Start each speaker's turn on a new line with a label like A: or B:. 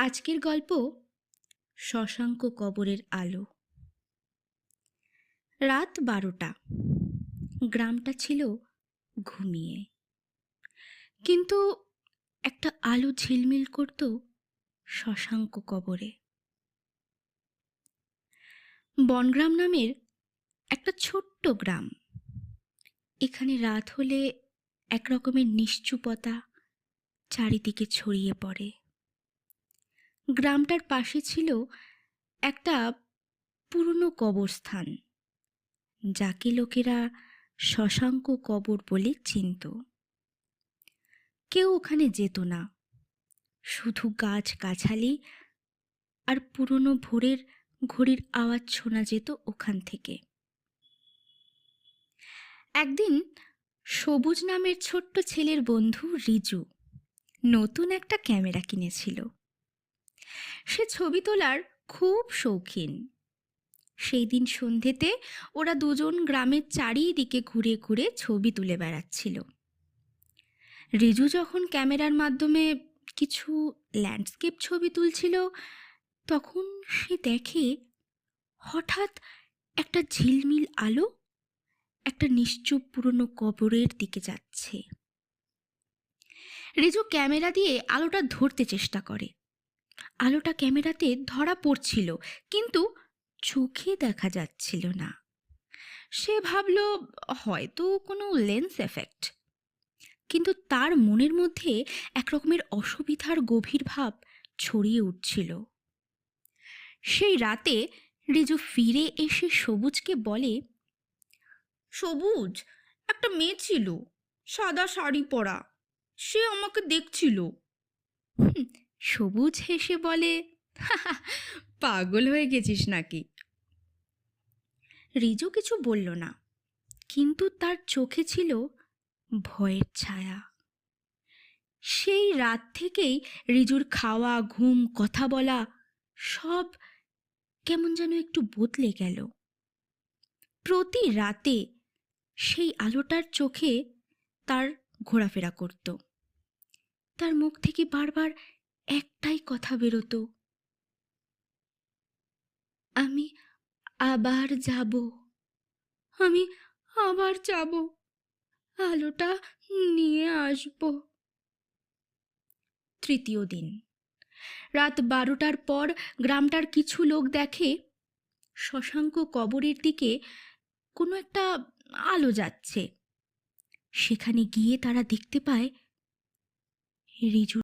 A: আজকের গল্প শশাঙ্ক কবরের আলো। রাত বারোটা। গ্রামটা ছিল ঘুমিয়ে। কিন্তু একটা আলো ঝিলমিল করত শশাঙ্ক কবরে। বনগ্রাম নামের একটা ছোট্ট গ্রাম। এখানে রাত হলে এক রকমের নিশ্চুপতা চারিদিকে ছড়িয়ে পড়ে। গ্রামটার পাশে ছিল একটা পুরনো কবরস্থান, যাকে লোকেরা শশাঙ্ক কবর বলে চিনত। কেউ ওখানে যেত না, শুধু গাছ গাছালি আর পুরনো ভোরের ঘড়ির আওয়াজ শোনা যেত ওখান থেকে। একদিন সবুজ নামের ছোট্ট ছেলের বন্ধু রিজু নতুন একটা ক্যামেরা কিনেছিল। সে ছবি তোলার খুব শৌখিন। সেই দিন সন্ধেতে ওরা দুজন গ্রামের চারিদিকে ঘুরে ঘুরে ছবি তুলে বেড়াচ্ছিল। রিজু যখন ক্যামেরার মাধ্যমে কিছু ল্যান্ডস্কেপ ছবি তুলছিল, তখন সে দেখে হঠাৎ একটা ঝিলমিল আলো একটা নিশ্চুপ পুরনো কবরের দিকে যাচ্ছে। রিজু ক্যামেরা দিয়ে আলোটা ধরতে চেষ্টা করে। আলোটা ক্যামেরাতে ধরা পড়ছিল, কিন্তু চোখে দেখা যাচ্ছিল না। সে ভাবল, হয়তো কোনো লেন্স এফেক্ট। কিন্তু তার মনের মধ্যে এক রকমের অসুবিধার গভীর ভাব ছড়িয়ে উঠছিল। সেই রাতে রিজু ফিরে এসে সবুজকে বলে,
B: সবুজ, একটা মেয়ে ছিল, সাদা শাড়ি পরা, সে আমাকে দেখছিল।
A: সবুজ হেসে বলে
B: পাগল হয়ে গেছিস নাকি?
A: রিজু কিছু বলল না, কিন্তু তার চোখে ছিল ভয়ের ছায়া। সেই রাত থেকেই রিজুর খাওয়া, ঘুম, কথা বলা সব কেমন যেন একটু বদলে গেল। প্রতি রাতে সেই আলোটার চোখে তার ঘোরাফেরা করত। তার মুখ থেকে বারবার একটাই কথা বেরোতো। আমি আবার যাব। আমি আবার যাব। আলোটা নিয়ে আসব। তৃতীয় দিন। রাত বারোটার পর গ্রামটার কিছু লোক দেখে শশাঙ্ক কবরের দিকে কোনো একটা আলো যাচ্ছে। সেখানে গিয়ে তারা দেখতে পায়, রিজু